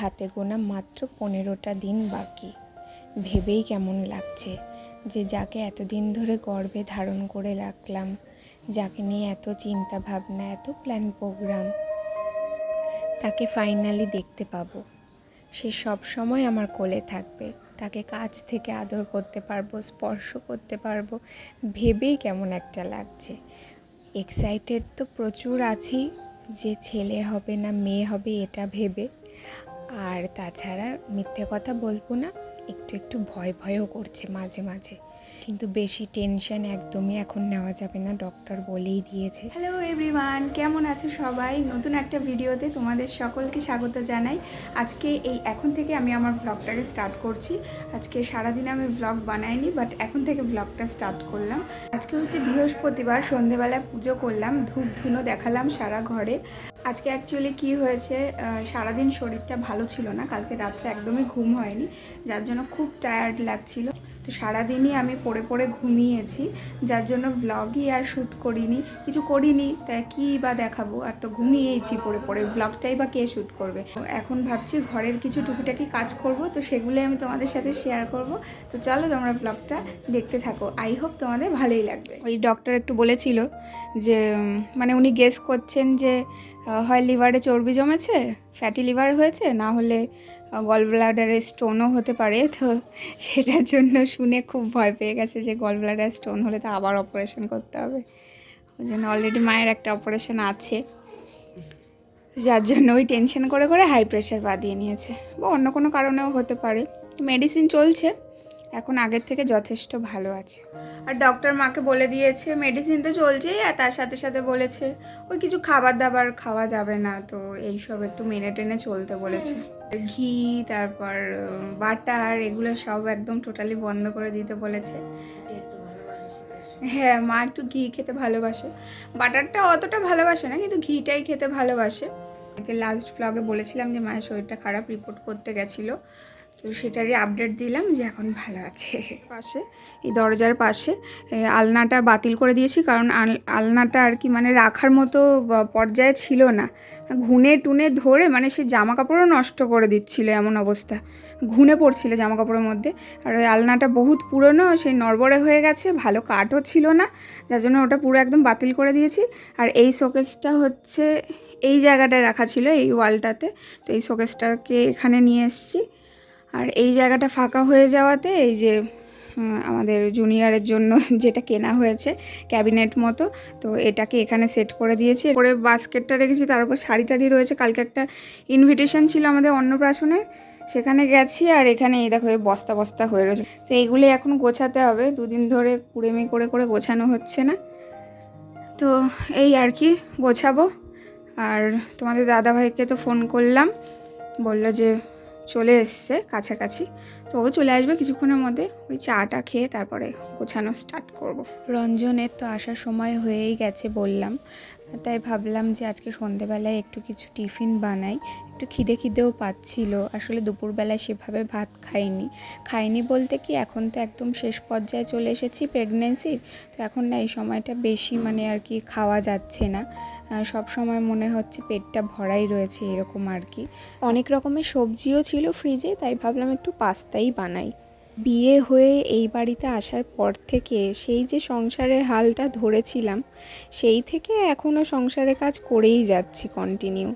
হাতে গোনা মাত্র পনেরোটা দিন বাকি। ভেবেই কেমন লাগছে যে যাকে এতদিন ধরে গর্বে ধারণ করে রাখলাম, যাকে নিয়ে এত চিন্তা ভাবনা এত প্ল্যান প্রোগ্রাম, তাকে ফাইনালি দেখতে পাবো। সে সব সময় আমার কোলে থাকবে, তাকে কাছ থেকে আদর করতে পারব, স্পর্শ করতে পারব, ভেবেই কেমন একটা লাগছে। এক্সাইটেড তো প্রচুর আছি যে ছেলে হবে না মেয়ে হবে এটা ভেবে। আর তাছাড়া মিথ্যে কথা বলব না একটু একটু ভয় ভয়ও করছে মাঝে মাঝে। কিন্তু বেশি টেনশন একদমই এখন নেওয়া যাবে না, ডক্টর বলেই দিয়েছে। হ্যালো এভরিওয়ান কেমন আছো সবাই? নতুন একটা ভিডিওতে তোমাদের সকলকে স্বাগত জানাই। আজকে এই এখন থেকে আমি আমার ব্লগটাকে স্টার্ট করছি। আজকে সারাদিন আমি ব্লগ বানাইনি বাট এখন থেকে ব্লগটা স্টার্ট করলাম। আজকে হচ্ছে বৃহস্পতিবার, সন্ধেবেলায় পুজো করলাম, ধূপ ধুনো দেখালাম সারা ঘরে। আজকে অ্যাকচুয়ালি কি হয়েছে সারাদিন শরীরটা ভালো ছিল না, কালকে রাত্রে একদমই ঘুম হয়নি, যার জন্য খুব টায়ার্ড লাগছিল। তো সারাদিনই আমি পড়ে পড়ে ঘুমিয়েছি, যার জন্য ব্লগই আর শ্যুট করিনি, কিছু করিনি তাই কী বা দেখাবো? আর তো ঘুমিয়েছি পড়ে পড়ে ব্লগটাই বা কে শ্যুট করবে? এখন ভাবছি ঘরের কিছু টুকিটাকি কাজ করব, তো সেগুলোই আমি তোমাদের সাথে শেয়ার করব। তো চলো তোমরা ব্লগটা দেখতে থাকো আই হোপ তোমাদের ভালোই লাগবে। ওই ডক্টর একটু বলেছিল যে মানে উনি গেস করছেন যে হয় লিভারে চর্বি জমেছে ফ্যাটি লিভার হয়েছে, না হলে গল ব্লাডারে স্টোনও হতে পারে, তো সেটার জন্য শুনে খুব ভয় পেয়ে গেছে যে গল ব্লাডার স্টোন হলে তো আবার অপারেশন করতে হবে। ওই জন্য অলরেডি মায়ের একটা অপারেশন আছে, যার জন্য ওই টেনশন করে করে হাই প্রেশার বাঁধিয়ে নিয়েছে। বা অন্য কোনো কারণেও হতে পারে। মেডিসিন চলছে, এখন আগের থেকে যথেষ্ট ভালো আছে। আর ডক্টর মাকে বলে দিয়েছে মেডিসিন তো চলছেই, আর তার সাথে সাথে বলেছে, ওই কিছু খাবার দাবার খাওয়া যাবে না, তো এইসব একটু মেনে টেনে চলতে বলেছে। ঘি তারপর বাটার এগুলো সব একদম টোটালি বন্ধ করে দিতে বলেছে। হ্যাঁ মা একটু ঘি খেতে ভালোবাসে। বাটারটা অতটা ভালোবাসে না কিন্তু ঘিটাই খেতে ভালোবাসে। লাস্ট ব্লগে বলেছিলাম যে মায়ের শরীরটা খারাপ রিপোর্ট করতে গেছিল। তো সেটারই আপডেট দিলাম যে এখন ভালো আছে। পাশে, এই দরজার পাশে আলনাটা বাতিল করে দিয়েছি কারণ আল- আলনাটা আর কি মানে রাখার মতো পর্যায়ে ছিল না। ঘুনে টুনে ধরে মানে সে জামা কাপড়ও নষ্ট করে দিচ্ছিল এমন অবস্থা। ঘুনে পড়ছিল জামা কাপড়ের মধ্যে। আর ওই আলনাটা বহুত পুরনো সেই নড়বড়ে হয়ে গেছে, ভালো কাঠও ছিল না, যার জন্য ওটা পুরো একদম বাতিল করে দিয়েছি। আর এই শোকেসটা হচ্ছে, এই জায়গাটায় রাখা ছিল, এই ওয়ালটাতে। তো এই শোকেসটাকে এখানে নিয়ে এসেছি। আর এই জায়গাটা ফাঁকা হয়ে যাওয়াতে এই যে আমাদের জুনিয়রের জন্য যেটা কেনা হয়েছে, ক্যাবিনেট মতো, তো এটাকে এখানে সেট করে দিয়েছি। পরে বাস্কেটটা রেখেছি, তার উপর শাড়ি টাড়ি রয়েছে। কালকে একটা ইনভিটেশন ছিল আমাদের অন্নপ্রাশনের, সেখানে গেছি আর এখানে এই দেখো বস্তা বস্তা হয়ে রয়েছে। তো এইগুলি এখন গোছাতে হবে, দুদিন ধরে কুড়েমি করে করে গোছানো হচ্ছে না। তো এই আর কি, গোছাবো। আর তোমাদের দাদাভাইকে তো ফোন করলাম, বলল যে চলে এসছে কাছাকাছি। তো ও চলে আসবে কিছুক্ষণের মধ্যে। ওই চাটা খেয়ে তারপরে গোছানো স্টার্ট করব। রঞ্জনের তো আসার সময় হয়েই গেছে বললাম। তাই ভাবলাম যে আজকে সন্ধেবেলায় একটু কিছু টিফিন বানাই। একটু খিদে খিদেও পাচ্ছিল। আসলে দুপুরবেলায় সেভাবে ভাত খাইনি। খাইনি বলতে কি, এখন তো একদম শেষ পর্যায়ে চলে এসেছি প্রেগনেন্সির তো এখন না এই সময়টা বেশি মানে আর কি খাওয়া যাচ্ছে না। সব সময় মনে হচ্ছে পেটটা ভরাই রয়েছে এরকম আর কি। অনেক রকমের সবজিও ছিল ফ্রিজে তাই ভাবলাম একটু পাস্তাই বানাই। বিয়ে হয়ে এই বাড়িতে আসার পর থেকে সেই যে সংসারের হালটা ধরেছিলাম, সেই থেকে এখনও সংসারের কাজ করেই যাচ্ছি কন্টিনিউ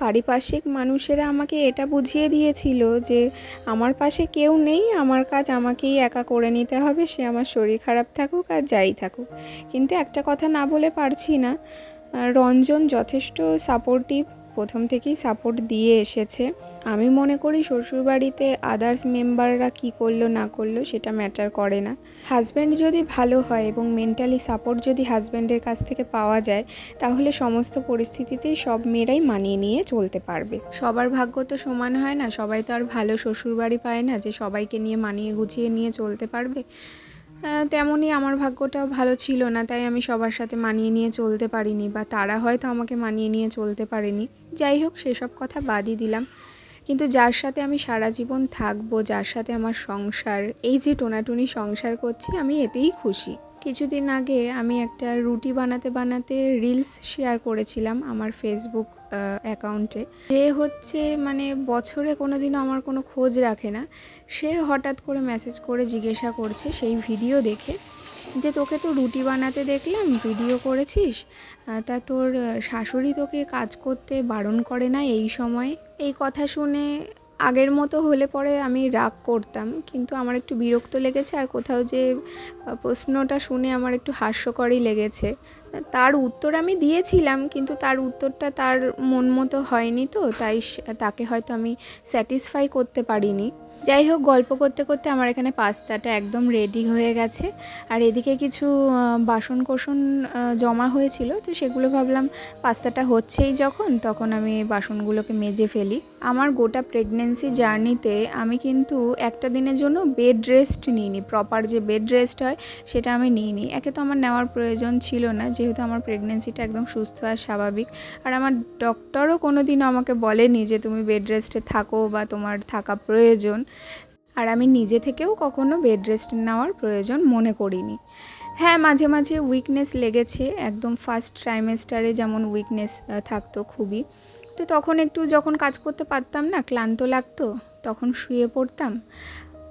পারিপার্শ্বিক মানুষেরা আমাকে এটা বুঝিয়ে দিয়েছিল যে আমার পাশে কেউ নেই, আমার কাজ আমাকেই একা করে নিতে হবে, সে আমার শরীর খারাপ থাকুক আর যাই থাকুক। কিন্তু একটা কথা না বলে পারছি না রঞ্জন যথেষ্ট সাপোর্টিভ প্রথম থেকেই সাপোর্ট দিয়ে এসেছে। আমি মনে করি শ্বশুরবাড়িতে আদার্স মেম্বাররা কি করল, না করল, সেটা ম্যাটার করে না। হাজব্যান্ড যদি ভালো হয় এবং মেন্টালি সাপোর্ট যদি হাজব্যান্ডের কাছ থেকে পাওয়া যায়, তাহলে সমস্ত পরিস্থিতিতেই সব মেয়েরাই মানিয়ে নিয়ে চলতে পারবে। সবার ভাগ্য তো সমান হয় না, সবাই তো আর ভালো শ্বশুরবাড়ি পায় না যে সবাইকে নিয়ে মানিয়ে গুছিয়ে নিয়ে চলতে পারবে। তেমনই আমার ভাগ্যটাও ভালো ছিল না, তাই আমি সবার সাথে মানিয়ে নিয়ে চলতে পারিনি বা তারা হয়তো আমাকে মানিয়ে নিয়ে চলতে পারেনি। যাই হোক, সেসব কথা বাদই দিলাম। কিন্তু যার সাথে আমি সারা জীবন থাকব, যার সাথে আমার সংসার, এই যে টোনাটুনি সংসার করছি, আমি এতেই খুশি। কিছুদিন আগে আমি একটা রুটি বানাতে বানাতে রিলস শেয়ার করেছিলাম আমার ফেসবুক অ্যাকাউন্টে। যে হচ্ছে মানে বছরে কোনো দিনও আমার কোনো খোঁজ রাখে না। সে হঠাৎ করে মেসেজ করে জিজ্ঞাসা করছে সেই ভিডিও দেখে যে তোকে তো রুটি বানাতে দেখলাম, ভিডিও করেছিস? তা তোর শাশুড়ি তোকে কাজ করতে বারণ করে না এই সময়? এই কথা শুনে আগের মতো হলে পরে আমি রাগ করতাম, কিন্তু আমার একটু বিরক্ত লেগেছে আর কোথাও যে প্রশ্নটা শুনে আমার একটু হাস্যকরই লেগেছে। তার উত্তর আমি দিয়েছিলাম, কিন্তু তার উত্তরটা তার মন মতো হয়নি তো, তাই তাকে হয়তো আমি স্যাটিসফাই করতে পারিনি। যাই হোক, গল্প করতে করতে আমার এখানে পাস্তাটা একদম রেডি হয়ে গেছে। আর এদিকে কিছু বাসন কোসন জমা হয়েছিল, তো সেগুলো ভাবলাম পাস্তাটা হচ্ছেই যখন, তখন আমি বাসনগুলোকে মেজে ফেলি। আমার গোটা প্রেগনেন্সি জার্নিতে আমি কিন্তু একটা দিনের জন্য বেড রেস্ট নিইনি প্রপার যে বেড রেস্ট হয় সেটা আমি নিইনি। একে তো আমার নেওয়ার প্রয়োজন ছিল না, যেহেতু আমার প্রেগনেন্সিটা একদম সুস্থ আর স্বাভাবিক। আর আমার ডক্টরও কোনো দিনও আমাকে বলেনি যে তুমি বেড রেস্টে থাকো বা তোমার থাকা প্রয়োজন। আর আমি নিজে থেকেও কখনো বেড রেস্ট নেওয়ার প্রয়োজন মনে করিনি। হ্যাঁ মাঝে মাঝে উইকনেস লেগেছে, একদম ফার্স্ট ট্রাইমেস্টারে যেমন উইকনেস থাকতো খুবই। তো তখন একটু যখন কাজ করতে পারতাম না, ক্লান্ত লাগতো, তখন শুয়ে পড়তাম।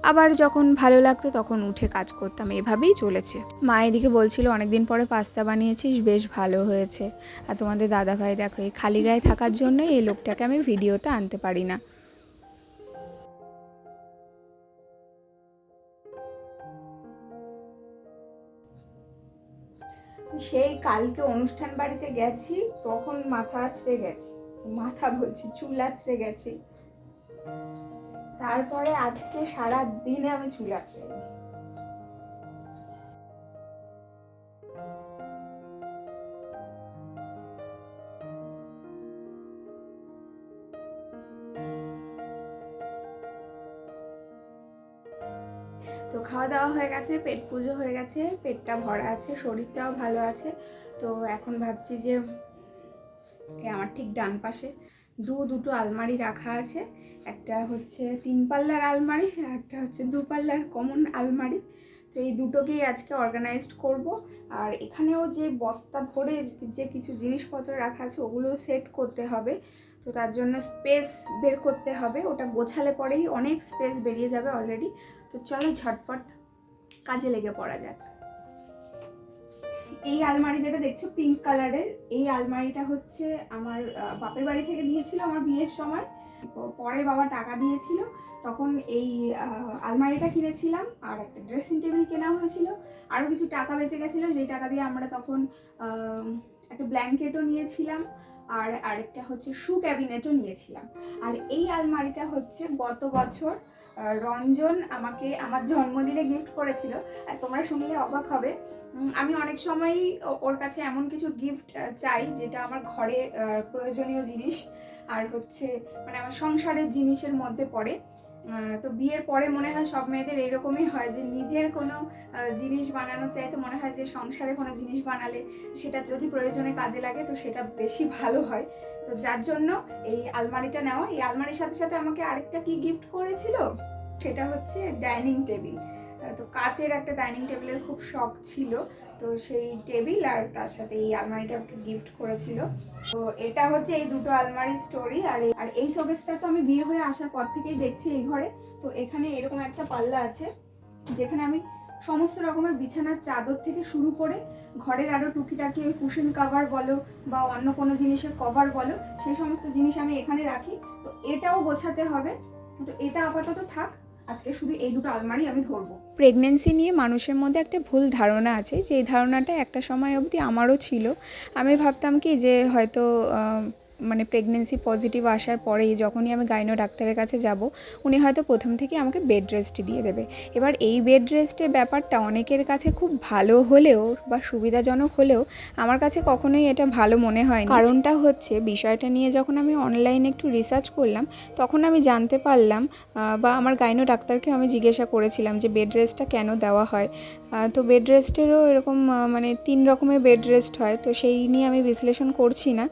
আবার যখন ভালো লাগতো তখন উঠে কাজ করতাম, এভাবেই চলেছে। মা এদিকে বলছিল, অনেকদিন পরে পাস্তা বানিয়েছিস, বেশ ভালো হয়েছে। আর তোমাদের দাদাভাই দেখো, এই খালি গায়ে থাকার জন্যই এই লোকটাকে আমি ভিডিওতে আনতে পারি না। সেই কালকে অনুষ্ঠান বাড়িতে গেছি, তখন মাথা আছড়ে গেছে। মাথা বলছি, চুল আছড়ে গেছি। তারপরে আজকে সারা দিনে আমি চুল আছড়ে তো খাওয়া দাওয়া হয়ে গেছে, পেট পুজো হয়ে গেছে, পেটটা ভরা আছে, শরীরটাও ভালো আছে। তো এখন ভাবছি যে আমার ঠিক ডান পাশে। দু দুটো আলমারি রাখা আছে। একটা হচ্ছে তিন পাল্লার আলমারি একটা হচ্ছে দু পাল্লার কমন আলমারি। তো এই দুটোকেই আজকে অর্গানাইজড করব। আর এখানেও যে বস্তা ভরে যে কিছু জিনিসপত্র রাখা আছে ওগুলো সেট করতে হবে। তো তার জন্য স্পেস বের করতে হবে। ওটা গোছালে পরেই অনেক স্পেস বেরিয়ে যাবে অলরেডি তো চলো ঝটপট কাজে লেগে পড়া যাক। এই আলমারি যেটা দেখছ পিঙ্ক কালারের এই আলমারিটা হচ্ছে আমার বাপের বাড়ি থেকে দিয়েছিল আমার বিয়ের সময়। পরে বাবা টাকা দিয়েছিল। তখন এই আলমারিটা কিনেছিলাম, আর একটা ড্রেসিং টেবিল কেনা হয়েছিল। আরও কিছু টাকা বেঁচে গেছিল, যেই টাকা দিয়ে আমরা তখন একটা ব্ল্যাঙ্কেটও নিয়েছিলাম। আর আরেকটা হচ্ছে শু ক্যাবিনেটও নিয়েছিলাম। আর এই আলমারিটা হচ্ছে গত বছর রঞ্জন আমাকে আমার জন্মদিনে গিফট করেছিল। আর তোমরা শুনলে অবাক হবে আমি অনেক সময়ই ওর কাছে এমন কিছু গিফট চাই যেটা আমার ঘরে প্রয়োজনীয় জিনিস আর হচ্ছে মানে আমার সংসারের জিনিসের মধ্যে পড়ে। তো বিয়ের পরে মনে হয় সব মেয়েদের এরকমই হয় যে নিজের কোনো জিনিস বানানো চাইতে মনে হয় যে সংসারে কোনো জিনিস বানালে সেটা যদি প্রয়োজনে কাজে লাগে তো সেটা বেশি ভালো হয়। তো যার জন্য এই আলমারিটা নেওয়া, এই আলমারির সাথে সাথে আমাকে আরেকটা কি গিফট করেছিল? সেটা হচ্ছে ডাইনিং টেবিল তো কাচের একটা ডাইনিং টেবিলের খুব শখ ছিল। তো সেই টেবিল আর তার সাথে এই আলমারিটা আমাকে গিফট করেছিল। তো এটা হচ্ছে এই দুটো আলমারি স্টোরি আর আর এই শোকেসটা তো আমি বিয়ে হয়ে আসার পর থেকেই দেখছি এই ঘরে। তো এখানে এরকম একটা পাল্লা আছে যেখানে আমি সমস্ত রকমের বিছানার চাদর থেকে শুরু করে ঘরের আরও টুকিটাকি ওই কুশন কাভার বলো বা অন্য কোনো জিনিসের কভার বলো, সেই সমস্ত জিনিস আমি এখানে রাখি। তো এটাও গোছাতে হবে। তো এটা আপাতত থাক। আজকে শুধু এই দুটো আলমারি আমি ধরবো। প্রেগনেন্সি নিয়ে মানুষের মধ্যে একটা ভুল ধারণা আছে। যে ধারণাটা একটা সময় অবধি আমারও ছিল। আমি ভাবতাম কি যে হয়তো মানে প্রেগনেন্সি পজিটিভ আসার পরেই যখনই আমি গাইনো ডাক্তারের কাছে যাব, উনি হয়তো প্রথম থেকে আমাকে বেড রেস্ট দিয়ে দেবে। এবার এই বেড রেস্টের ব্যাপারটা অনেকের কাছে খুব ভালো হলেও বা সুবিধাজনক হলেও আমার কাছে কখনোই এটা ভালো মনে হয় কারণটা হচ্ছে বিষয়টা নিয়ে যখন আমি অনলাইনে একটু রিসার্চ করলাম, তখন আমি জানতে পারলাম বা আমার গাইনো ডাক্তারকে আমি জিজ্ঞাসা করেছিলাম যে বেড রেস্টটা কেন দেওয়া হয়। তো বেড রেস্টেরও এরকম মানে তিন রকমের বেড রেস্ট হয়, তো সেই নিয়ে আমি বিশ্লেষণ করছি না।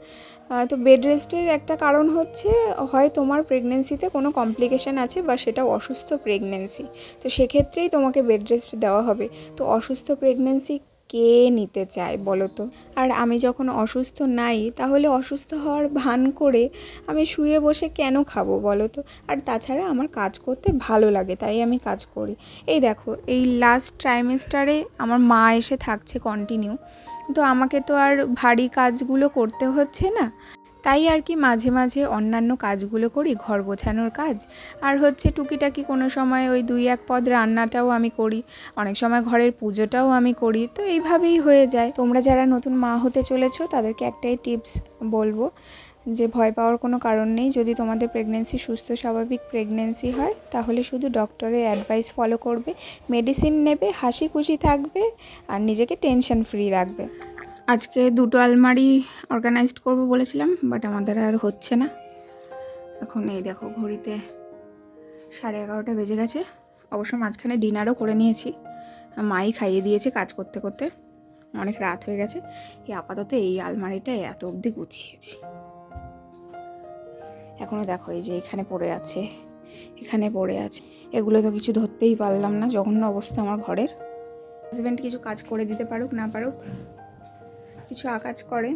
তো বেড রেস্টের একটা কারণ হচ্ছে, হয় তোমার প্রেগনেন্সিতে কোনো কমপ্লিকেশান আছে বা সেটা অসুস্থ প্রেগনেন্সি তো সেক্ষেত্রেই তোমাকে বেড রেস্ট দেওয়া হবে। তো অসুস্থ প্রেগনেন্সি কে নিতে চায় বলো তো? আর আমি যখন অসুস্থ নাই, তাহলে অসুস্থ হওয়ার ভান করে আমি শুয়ে বসে কেন খাব বলো তো? আর তাছাড়া আমার কাজ করতে ভালো লাগে, তাই আমি কাজ করি। এই দেখো, এই লাস্ট ট্রাইমেস্টারে আমার মা এসে থাকছে কন্টিনিউ তো আমাকে তো আর ভারী কাজগুলো করতে হচ্ছে না। তাই আর কি মাঝে মাঝে অন্যান্য কাজগুলো করি, ঘর গোছানোর কাজ। আর হচ্ছে টুকিটাকি কোনো সময় ওই দুই এক পদ রান্নাটাও আমি করি, অনেক সময় ঘরের পুজোটাও আমি করি, তো এইভাবেই হয়ে যায়। তোমরা যারা নতুন মা হতে চলেছো, তাদেরকে একটাই টিপস বলব যে ভয় পাওয়ার কোনো কারণ নেই। যদি তোমাদের প্রেগনেন্সি সুস্থ, স্বাভাবিক প্রেগনেন্সি হয়, তাহলে শুধু ডক্টরের অ্যাডভাইস ফলো করবে মেডিসিন নেবে, হাসি খুশি থাকবে, আর নিজেকে টেনশন ফ্রি রাখবে। আজকে দুটো আলমারি অর্গানাইজড করব বলেছিলাম বাট আমাদের আর হচ্ছে না। এখন এই দেখো ঘড়িতে সাড়ে এগারোটা বেজে গেছে। অবশ্য মাঝখানে ডিনারও করে নিয়েছি। মাই খাইয়ে দিয়েছে কাজ করতে করতে। অনেক রাত হয়ে গেছে। এই আপাতত এই আলমারিটা এত অবধি গুছিয়েছি। এখনও দেখো এই যে এখানে পড়ে আছে, এখানে পড়ে আছে। এগুলো তো কিছু ধরতেই পারলাম না, জঘন্য অবস্থা আমার ঘরের। হাজব্যান্ড কিছু কাজ করে দিতে পারুক, না পারুক কিছু আকাজ করে।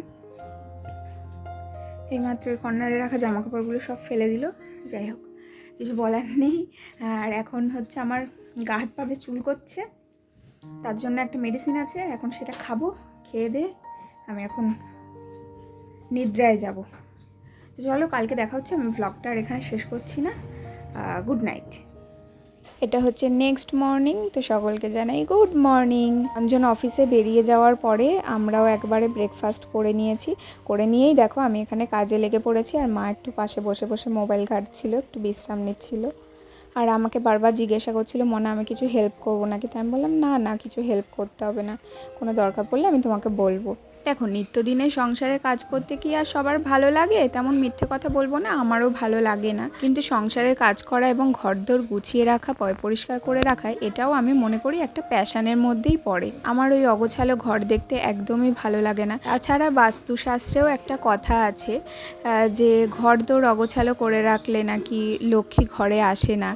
এইমাত্র এই কর্নারে রাখা জামা কাপড়গুলো সব ফেলে দিল। যাই হোক, কিছু বলার নেই। আর এখন হচ্ছে আমার গা হাত পা যে চুল করছে, তার জন্য একটা মেডিসিন আছে। এখন সেটা খাব, খেয়ে দে। আমি এখন নিদ্রায় যাব। তো চলো, কালকে দেখা হচ্ছে। আমি ব্লগটা আর এখানে শেষ করছি না। গুড নাইট এটা হচ্ছে নেক্সট মর্নিং। তো সকলকে জানাই গুড মর্নিং। অঞ্জন অফিসে বেরিয়ে যাওয়ার পরে আমরাও একবারে ব্রেকফাস্ট করে নিয়েছি। করে নিয়েই দেখো আমি এখানে কাজে লেগে পড়েছি আর মা একটু পাশে বসে বসে মোবাইল ঘাটছিল, একটু বিশ্রাম নিচ্ছিল। আর আমাকে বারবার জিজ্ঞাসা করছিল, মনে, আমি কিছু হেল্প করব নাকি? তাই আমি বললাম, না না, কিছু হেল্প করতে হবে না। কোনো দরকার পড়লে আমি তোমাকে বলব। দেখো, নিত্যদিনের সংসারে কাজ করতে কি আর সবার ভালো লাগে? তেমন মিথ্যে কথা বলব না, আমারও ভালো লাগে না। কিন্তু সংসারের কাজ করা এবং ঘরদোর গুছিয়ে রাখা, পয় পরিষ্কার করে রাখা, এটাও আমি মনে করি একটা প্যাশানের মধ্যেই পড়ে। আমার ওই অগোছালো ঘর দেখতে একদমই ভালো লাগে না। তাছাড়া বাস্তুশাস্ত্রেও একটা কথা আছে যে ঘরদোর অগোছালো করে রাখলে নাকি লক্ষ্মী ঘরে আসে না,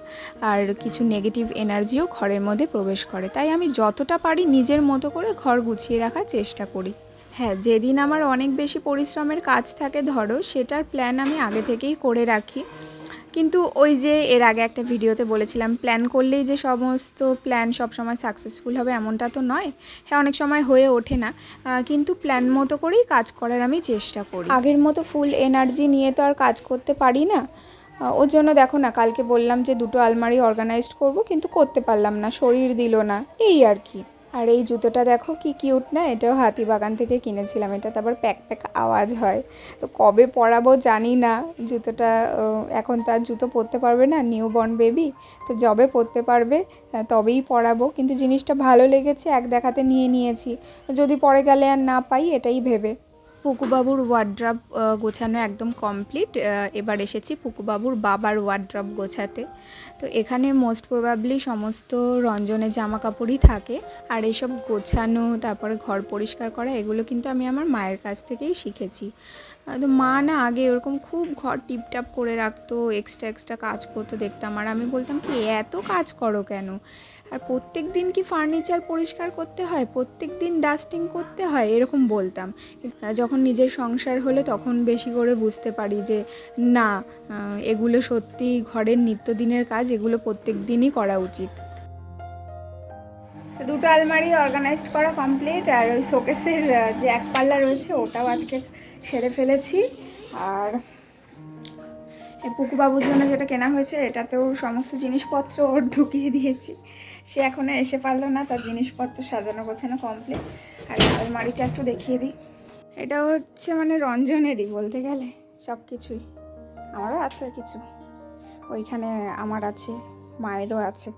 আর কিছু নেগেটিভ এনার্জিও ঘরের মধ্যে প্রবেশ করে। তাই আমি যতটা পারি নিজের মতো করে ঘর গুছিয়ে রাখার চেষ্টা করি। হ্যাঁ যেদিন আমার অনেক বেশি পরিশ্রমের কাজ থাকে, ধরো, সেটার প্ল্যান আমি আগে থেকেই করে রাখি। কিন্তু ওই যে এর আগে একটা ভিডিওতে বলেছিলাম প্ল্যান করলেই যে সমস্ত প্ল্যান সবসময় সাকসেসফুল হবে এমনটা তো নয়। হ্যাঁ অনেক সময় হয়ে ওঠে না। কিন্তু প্ল্যান মতো করেই কাজ করার আমি চেষ্টা করি। আগের মতো ফুল এনার্জি নিয়ে তো আর কাজ করতে পারি না। ওর জন্য দেখো না, কালকে বললাম যে দুটো আলমারি অর্গানাইজড করব, কিন্তু করতে পারলাম না, শরীর দিল না, এই আর কি। আর এই জুতোটা দেখো কি কিউট না? এটাও হাতিবাগান থেকে কিনেছিলাম। এটা তো আবার প্যাক প্যাক আওয়াজ হয়। তো কবে পরাবো জানি না। জুতোটা এখন তার জুতো পরতে পারবে না নিউ বর্ন বেবি তো যবে পরতে পারবে তবেই পরাবো। কিন্তু জিনিসটা ভালো লেগেছে, এক দেখাতে নিয়ে নিয়েছি। যদি পরে গেলে আর না পাই, এটাই ভেবে। পুকুবাবুর ওয়ার্ড্রপ গোছানো একদম কমপ্লিট এবার এসেছি পুকুবাবুর বাবার ওয়ার্ড্রপ গোছাতে। তো এখানে মোস্ট প্রবাবলি সমস্ত রঞ্জনের জামা কাপড়ই থাকে। আর এসব গোছানো, তারপরে ঘর পরিষ্কার করা, এগুলো কিন্তু আমি আমার মায়ের কাছ থেকেই শিখেছি। তো মা না আগে ওরকম খুব ঘর টিপটাপ করে রাখতো এক্সট্রা এক্সট্রা কাজ করতো, দেখতাম। আর আমি বলতাম, কি এত কাজ করো কেন? আর প্রত্যেক দিন কি ফার্নিচার পরিষ্কার করতে হয়? প্রত্যেক দিন ডাস্টিং করতে হয়? এরকম বলতাম। যখন নিজের সংসার হলে তখন বেশি করে বুঝতে পারি যে, না এগুলো সত্যি ঘরের নিত্যদিনের কাজ, এগুলো প্রত্যেক দিনই করা উচিত। দুটো আলমারি অর্গানাইজড করা কমপ্লিট আর ওই শোকেসের যে এক পাল্লা রয়েছে, ওটাও আজকে সেরে ফেলেছি। আর পুকুবাবুর জন্য যেটা কেনা হয়েছে, এটাতেও সমস্ত জিনিসপত্র ওর ঢুকিয়ে দিয়েছি। সে এখনও এসে পারল না, তার জিনিসপত্র সাজানো গোছানো কমপ্লিট আর আলমারিটা একটু দেখিয়ে দিই। এটা হচ্ছে মানে রঞ্জনেরই বলতে গেলে সব কিছুই আমারও আছে কিছু। ওইখানে আমার আছে, মায়েরও আছে।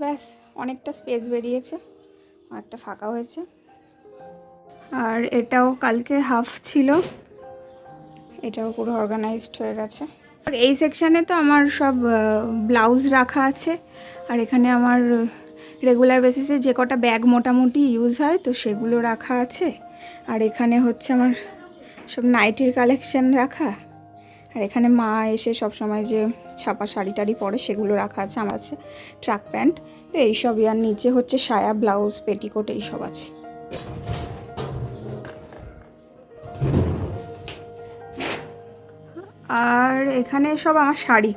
ব্যাস, অনেকটা স্পেস বেরিয়েছে, অনেকটা ফাঁকা হয়েছে। আর এটাও কালকে হাফ ছিল। এটাও পুরো অর্গানাইজড হয়ে গেছে। এই সেকশানে তো আমার সব ব্লাউজ রাখা আছে। আর এখানে আমার রেগুলার বেসিসে যে কটা ব্যাগ মোটামুটি ইউজ হয়, তো সেগুলো রাখা আছে। আর এখানে হচ্ছে আমার সব নাইটির কালেকশন রাখা। আর এখানে মা এসে সব সময় যে ছাপা শাড়ি টাড়ি পরে, সেগুলো রাখা আছে, আমার আছে ট্রাক প্যান্ট তো এইসবই। আর নিচে হচ্ছে সায়া ব্লাউজ পেটিকোট এইসব আছে। আর এখানে সব আমার শাড়ি।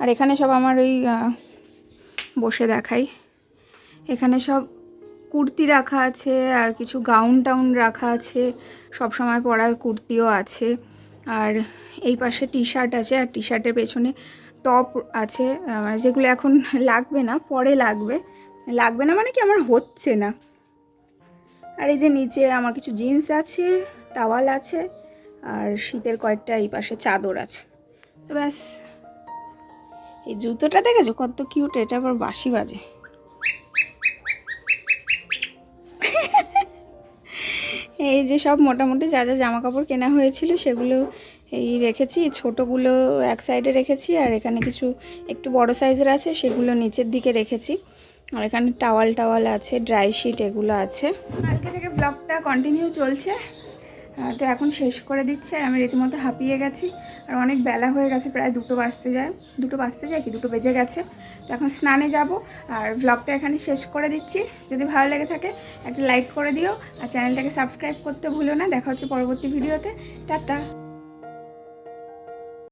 আর এখানে সব আমার ওই বসে দেখাই। এখানে সব কুর্তি রাখা আছে আর কিছু গাউন টাউন রাখা আছে। সব সময় পরার কুর্তিও আছে। আর এই পাশে টি শার্ট আছে আর টি শার্টের পেছনে টপ আছে। মানে যেগুলো এখন লাগবে না, পরে লাগবে। লাগবে না মানে কি আমার হচ্ছে না। আর এই যে নিচে আমার কিছু জিন্স আছে, টাওয়াল আছে, আর শীতের কয়েকটা এই পাশে চাদর আছে। তো ব্যাস, এই জুতোটা দেখেছ? কত কিউট এটা আবার বাসি বাজে। এই যে সব মোটামুটি যা যা জামা কাপড় কেনা হয়েছিল সেগুলো এই রেখেছি। ছোটোগুলো এক সাইডে রেখেছি আর এখানে কিছু একটু বড় সাইজের আছে, সেগুলো নিচের দিকে রেখেছি। আর এখানে টাওয়াল টাওয়াল আছে, ড্রাই শিট এগুলো আছে। কালকে থেকে ব্লগটা কন্টিনিউ চলছে। তো এখন শেষ করে দিচ্ছে, আমি রীতিমতো হাঁপিয়ে গেছি। আর অনেক বেলা হয়ে গেছে, প্রায় দুটো বাজতে যায়। দুটো বাজতে যায় কি? দুটো বেজে গেছে। তো এখন স্নানে যাব, আর ব্লগটা এখানে শেষ করে দিচ্ছি। যদি ভালো লেগে থাকে, একটা লাইক করে দিও। আর চ্যানেলটাকে সাবস্ক্রাইব করতে ভুলো না। দেখা হচ্ছে পরবর্তী ভিডিওতে টাটা।